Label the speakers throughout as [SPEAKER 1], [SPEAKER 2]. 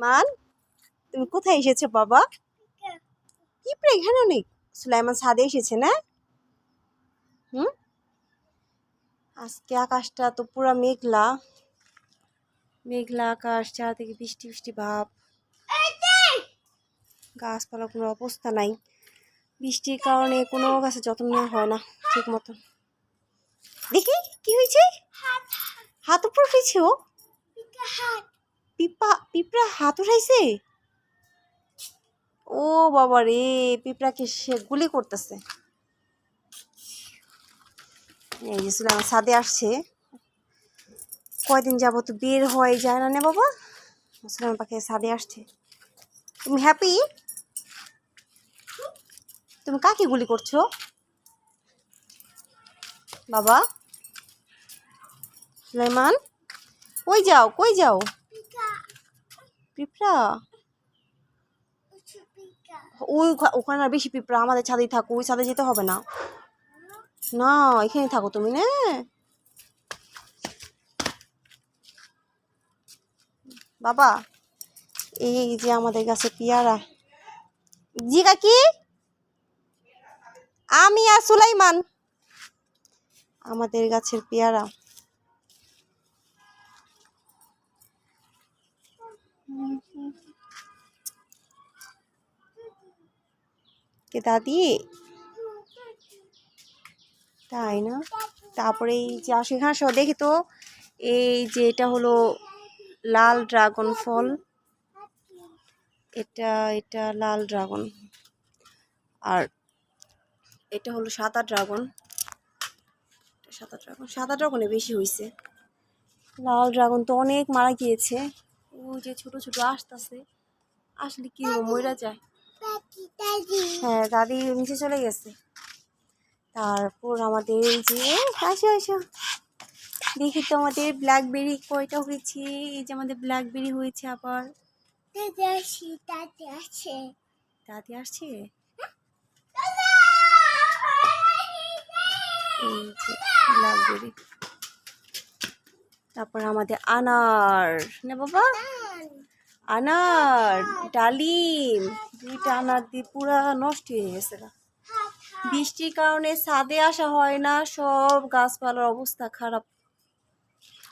[SPEAKER 1] মান তুমি কোথায় এসেছ বাবা? পিঁপড়ে এখানে নেই? সুলাইমান ছাদে এসেছে না? হুম? আজকে আকাশটা তো পুরো মেঘলা। মেঘলা আকাশ, চারদিকে বৃষ্টি বৃষ্টি ভাব। গাছপালা কোনো অবস্থা নাই। বৃষ্টির কারণে কোনো গাছে যত্ন নেওয়া হয় না, ঠিক মতন। দেখি, কি হয়েছে? হাত উপর উঠেছে ও? পিপা পিঁপড়া হাত উঠাইছে? ও বাবা রে, পিঁপড়াকে সে গুলি করতেছে। এই যে সুলাইমান ছাদে আসছে। কয়দিন যাব তো বের হয় যায় না নে বাবা। সুলাইমান পাখি ছাদে আসছে। তুমি হ্যাপি তুমি কাকে গুলি করছ? বাবা। সুলাইমান, কই যাও কই যাও? পিঁপড়া? ওই ওখা- ওখানে আর বেশি পিঁপড়া আমাদের ছাদেই থাকো ওই ছাদে যেতে হবে না। না এখানে থাকো তুমি না। বাবা এই যে আমাদের কাছে পেয়ারা। জি কাকি? আমি আর সুলাইমান। আমাদের গাছের পেয়ারা। কে দাদি তাই না? তারপরে এই যে আসো, এখানে আসো, দেখি তো, এই যে এটা হলো লাল ড্রাগন ফল। এটা এটা লাল ড্রাগন। আর এটা হলো সাদা ড্রাগন। সাদা ড্রাগন, সাদা ড্রাগনে বেশি হয়েছে লাল ড্রাগন তো অনেক মারা গিয়েছে। ওই যে ছোট ছোট আসতেছে। আসলে কি মইরা যায়। হ্যাঁ দাদি নিচে চলে গেছে। তারপর আমাদের এই যে আসো আসো। দেখি তো আমাদের ব্ল্যাকবেরি কয়টা হয়েছে? এই যে আমাদের ব্ল্যাকবেরি হয়েছে আবার। দাদি আসছে? এই যে ব্ল্যাকবেরি তারপর আমাদের আনার। না বাবা। আনার ডালিম। দুইটা আনার দিয়ে পুরা নষ্ট হয়ে গেছে। বৃষ্টির কারণে ছাদে আসা হয় না সব গাছপালার অবস্থা খারাপ।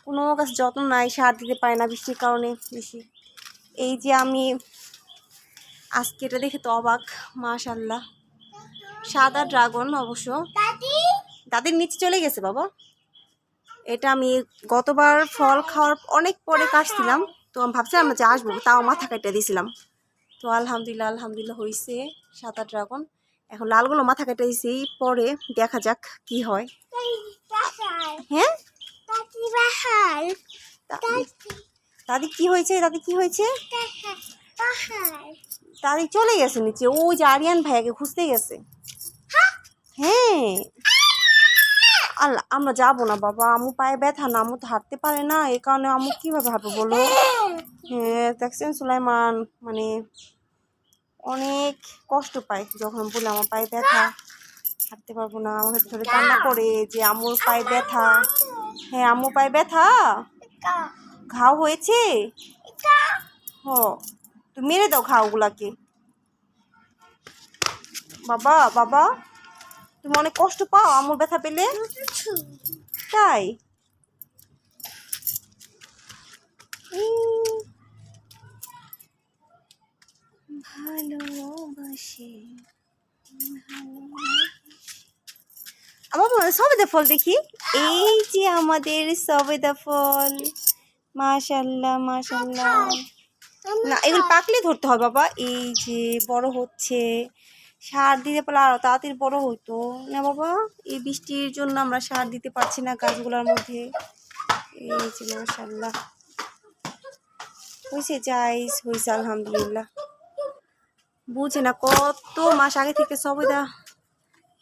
[SPEAKER 1] কোনো গাছ যত্ন নাই সার দিতে পারে না বৃষ্টির কারণে বেশি। এই যে আমি আজকে এটা দেখে তো অবাক মাশাল্লাহ সাদা ড্রাগন অবশ্য। দাদির নিচে চলে গেছে বাবা। এটা আমি গতবার ফল খাওয়ার অনেক পরে কাটছিলাম তো আমি ভাবছিলাম যে আসব, তাও মাথা কেটে দিয়েছিলাম তো আলহামদুলিল্লাহ আলহামদুলিল্লাহ হয়েছে সাত আট ড্রাগন। এখন লালগুলো মাথা কেটে দিয়েছি পরে দেখা যাক কি হয়। হ্যাঁ? দাদি কি হয়েছে? দাদি কি হয়েছে? দাদি চলে গেছে নিচে। ওই যে আরিয়ান ভাইয়াকে খুঁজতে গেছে। হ্যাঁ। আল্লাহ আমরা যাব না, বাবা। আমু পায়ে ব্যথা না, আমু তো হাঁটতে পারে না। এই কারণে আমু কীভাবে হাঁটবো বলো? হ্যাঁ দেখছেন সুলাইমান? মানে অনেক কষ্ট পায় যখন বলে আমার পায়ে ব্যথা। হাঁটতে পারব না আমাকে ধরে কান্না করে যে আমুর পায়ে ব্যথা। হ্যাঁ আম্মুর পায়ে ব্যথা? ঘাও হয়েছে? হ, তুমি মেরে দাও ঘাওগুলাকে। বাবা বাবা। তুমি অনেক কষ্ট পাও আমুর ব্যথা পেলে? তাই? ভালোবাসি আমার সবেদা ফল দেখি। এই যে আমাদের সবেদা ফল। মাশাল্লাহ মাশাল্লাহ না, এগুলো পাকলে ধরতে হবে, বাবা। এই যে বড় হচ্ছে। সার দিতে পারলে আরও তাড়াতাড়ি বড় হইতো। না বাবা, এই বৃষ্টির জন্য আমরা সার দিতে পারছি না গাছগুলোর মধ্যে। এই যে হয়েছে যাইস হয়েছে আলহামদুলিল্লাহ। বুঝে না কত মাস আগে থেকে সবেদা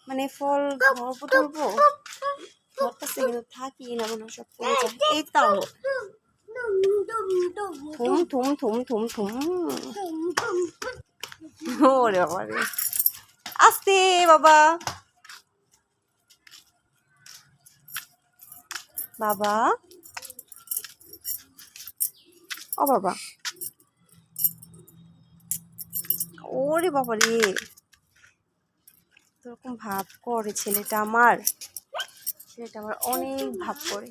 [SPEAKER 1] মানে ফল ধরবো ধরবো ধরতেছে কিন্তু থাকি না মনে সব যায় এই তাও। থুম থুম থুম থুম থুম। ওরে বাবা রে আস্তে বাবা। বাবা। ও, বাবা। ওরে বাবা রে। এরকম ভাব করে ছেলেটা আমার। ছেলেটা আমার অনেক ভাব করে।